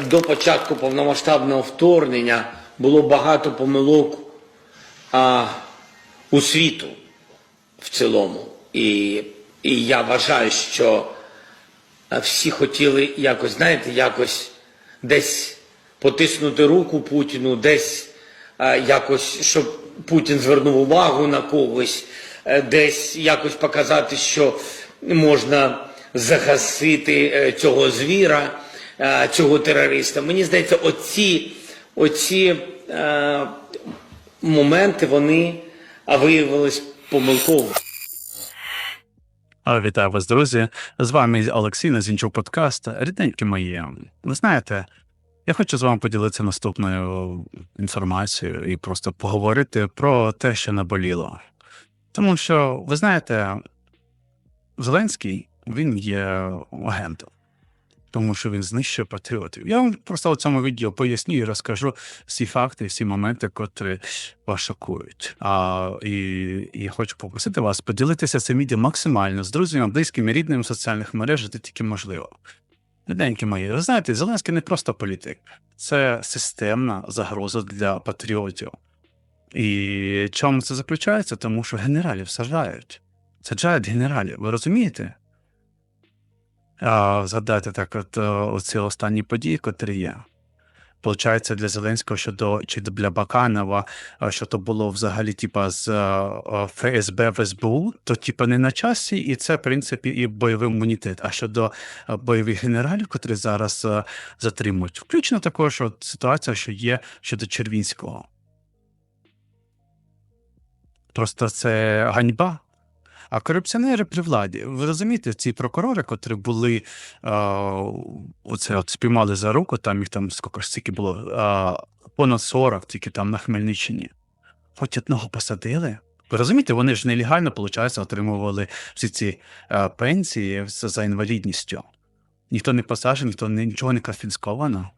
до початку повномасштабного вторгнення було багато помилок а, у світу в цілому. І, і я вважаю, що всі хотіли якось, знаєте, якось десь потиснути руку Путіну, десь а, якось, щоб Путін звернув увагу на когось, е, десь якось показати, що можна загасити е, цього звіра, цього терориста. Мені здається, оці, оці е, моменти вони виявились помилково. Вітаю вас, друзі. З вами Олексій Назінчук подкаст. Рідненькі мої. Ви знаєте, я хочу з вами поділитися наступною інформацією і просто поговорити про те, що наболіло. Тому що, ви знаєте, Зеленський він є агентом, тому що він знищує патріотів. Я вам просто у цьому відео поясню і розкажу всі факти, всі моменти, котрі вас шокують. А, і, і хочу попросити вас поділитися цим відео максимально з друзями, близькими, рідними в соціальних мережах, де тільки можливо. Рідненькі мої, ви знаєте, Зеленський не просто політик, це системна загроза для патріотів. І чому це заключається? Тому що генералів сажають. Саджають генералів, ви розумієте? А, згадайте так, от е, оці останні події, котрі є. Получається, для Зеленського щодо чи для Баканова, що то було взагалі, типа, з е, е, ФСБ в СБУ, то типа не на часі, і це, в принципі, і бойовий імунітет. А щодо е, бойових генералів, котрі зараз е, затримують, включно також от ситуація, що є щодо Червінського. Просто це ганьба. А корупціонери при владі, ви розумієте, ці прокурори, котрі були оце от спіймали за руку, там їх там скільки стільки було, е, понад 40 тільки там на Хмельниччині. Хоч одного посадили. Ви розумієте, вони ж нелегально, виходить, отримували всі ці е, пенсії за, інвалідністю. Ніхто не посаджений, ніхто нічого не конфісковано.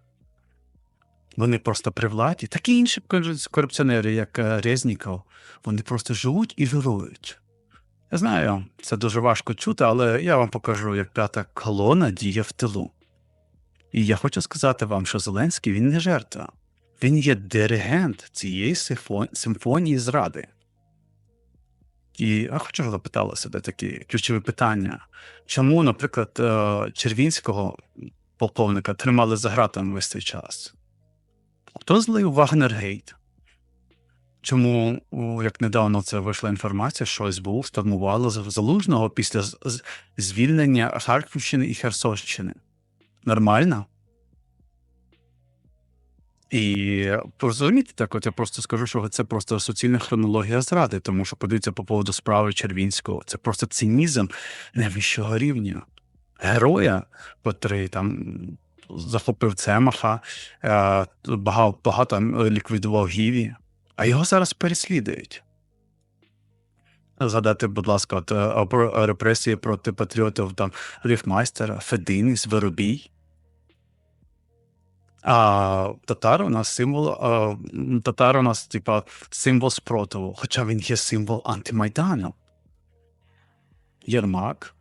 Вони просто при владі. Такі інші корупціонери, як е, Резніков, вони просто живуть і вирують. Я знаю, це дуже важко чути, але я вам покажу, як п'ята колона діє в тилу. І я хочу сказати вам, що Зеленський він не жертва. Він є диригент цієї симфонії зради. І я хочу запитала себе такі ключові питання. Чому, наприклад, е, Червінського полковника тримали за ґратами весь цей час? Хто злив Вагнергейт? Чому, як недавно це вийшла інформація, що СБУ штурмувало Залужного після звільнення Харківщини і Херсонщини? Нормально? І розумієте, так, от я просто скажу, що це просто суцільна хронологія зради, тому що подивіться по поводу справи Червінського. Це просто цинізм найвищого рівня. Героя, котрий там захопив Цемаха, е, багато, багато ліквідував Гіві, а його зараз переслідують. Згадати, будь ласка, от, е, про репресії проти патріотів там Ріфмайстера, Фединіс, Воробій. А татар у нас символ, а, татар у нас, типа, символ спротиву, хоча він є символ антимайдану. Єрмак,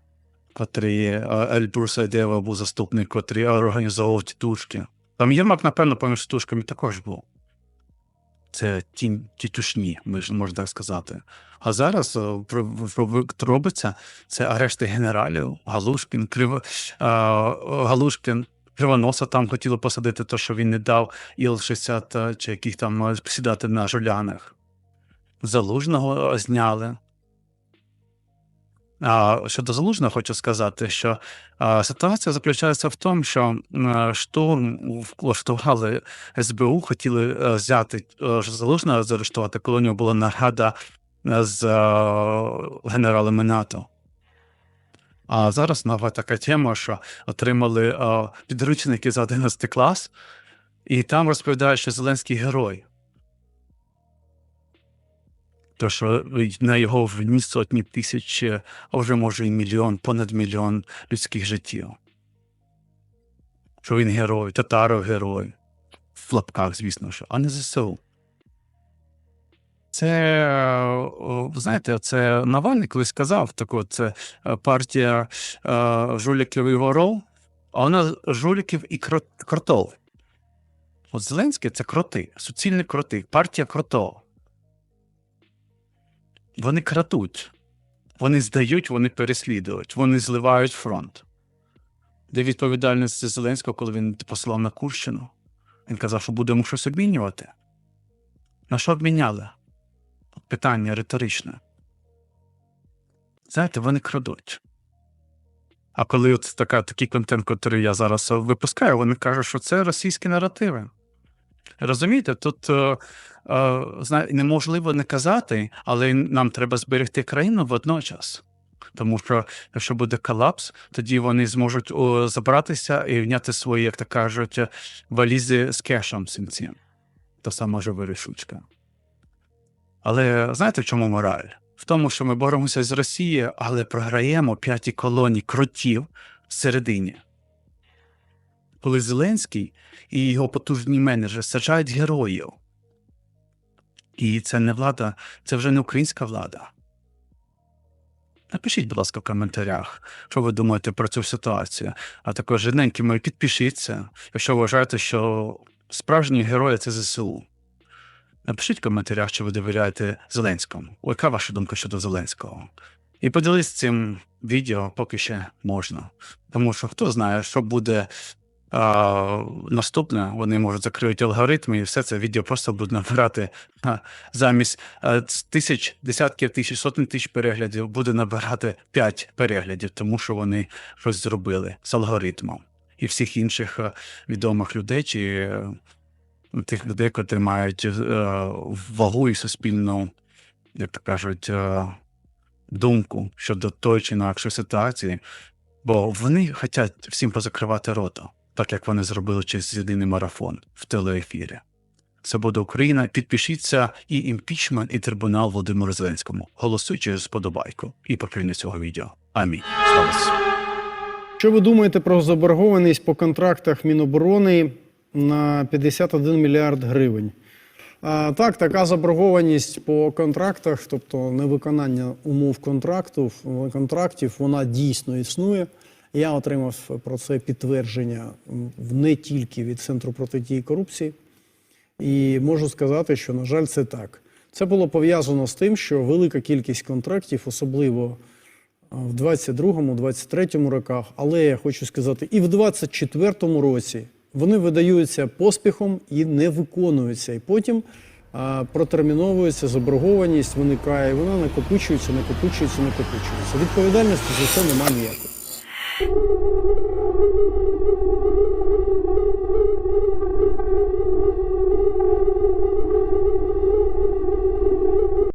котрий е, Ельбруса Ідеєва був заступник, котрий організовував тітушки. Там Єрмак, напевно, поміж тітушками також був. Це тінь тітушні, можна так сказати. А зараз е, про- про- про- робиться це арешти генералів, Галушкін, Криво, а, Галушкін, Кривоноса там хотіли посадити, то що він не дав Іл-60 е, чи яких там е, сідати на жулянах. Залужного зняли. Щодо залужного, хочу сказати, що ситуація заключається в тому, що штурм влаштували СБУ, хотіли е, взяти е, залужного заарештувати, коли у нього була нарада е, з генералами НАТО. А зараз нова така тема, що отримали підручники за 11 клас, і там розповідають, що Зеленський герой. То, що на його вніс сотні тисяч, а вже може і мільйон, понад мільйон людських життів. Що він герой, татаров герой. В лапках, звісно, що, а не ЗСУ. Це, знаєте, це Навальний колись сказав, так от, це е, партія е, жуліків і воров, а вона жуліків і крот- кротов. От Зеленський це кроти, суцільні кроти, партія крото. Вони крадуть, вони здають, вони переслідують, вони зливають фронт. Де відповідальність Зеленського, коли він посилав на Курщину? Він казав, що будемо щось обмінювати. На що обміняли? Питання риторичне. Знаєте, вони крадуть. А коли от така, такий контент, який я зараз випускаю, вони кажуть, що це російські наративи. Розумієте, тут е, е, неможливо не казати, але нам треба зберегти країну водночас. Тому що якщо буде колапс, тоді вони зможуть о, забратися і вняти свої, як то кажуть, валізи з кешем всім цим. То сама живе рішучка. Але знаєте, в чому мораль? В тому, що ми боремося з Росією, але програємо п'яті колонії кротів всередині. Коли Зеленський і його потужні менеджери саджають героїв. І це не влада, це вже не українська влада. Напишіть, будь ласка, в коментарях, що ви думаєте про цю ситуацію. А також жиденькі мої підпишіться, якщо вважаєте, що справжні герої це ЗСУ. Напишіть в коментарях, чи ви довіряєте Зеленському. О, Яка ваша думка щодо Зеленського? І поділись цим відео поки ще можна. Тому що хто знає, що буде наступне, вони можуть закрити алгоритми, і все це відео просто буде набирати замість а, тисяч, десятків тисяч, сотень тисяч переглядів, буде набирати 5 переглядів, тому що вони щось зробили з алгоритмом. І всіх інших відомих людей чи е, тих людей, які мають е, вагу і суспільну, як то кажуть, е, думку щодо тої чи інакшої ситуації, бо вони хочуть всім позакривати рота, так як вони зробили через єдиний марафон в телеефірі. Це буде Україна. Підпишіться і імпічмент, і трибунал Володимиру Зеленському. Голосуйте через сподобайку і покрівне цього відео. Амінь. Що ви думаєте про заборгованість по контрактах Міноборони на 51 мільярд гривень? А, так, така заборгованість по контрактах, тобто невиконання умов контракту, контрактів, вона дійсно існує. Я отримав про це підтвердження не тільки від Центру протидії корупції, і можу сказати, що, на жаль, це так. Це було пов'язано з тим, що велика кількість контрактів, особливо а, в 22-23 роках, але я хочу сказати, і в 24-му році вони видаються поспіхом і не виконуються. І потім а, протерміновується заборгованість, виникає, вона накопичується, накопичується, накопичується. Відповідальності за це немає ніякої. Ha ha ha.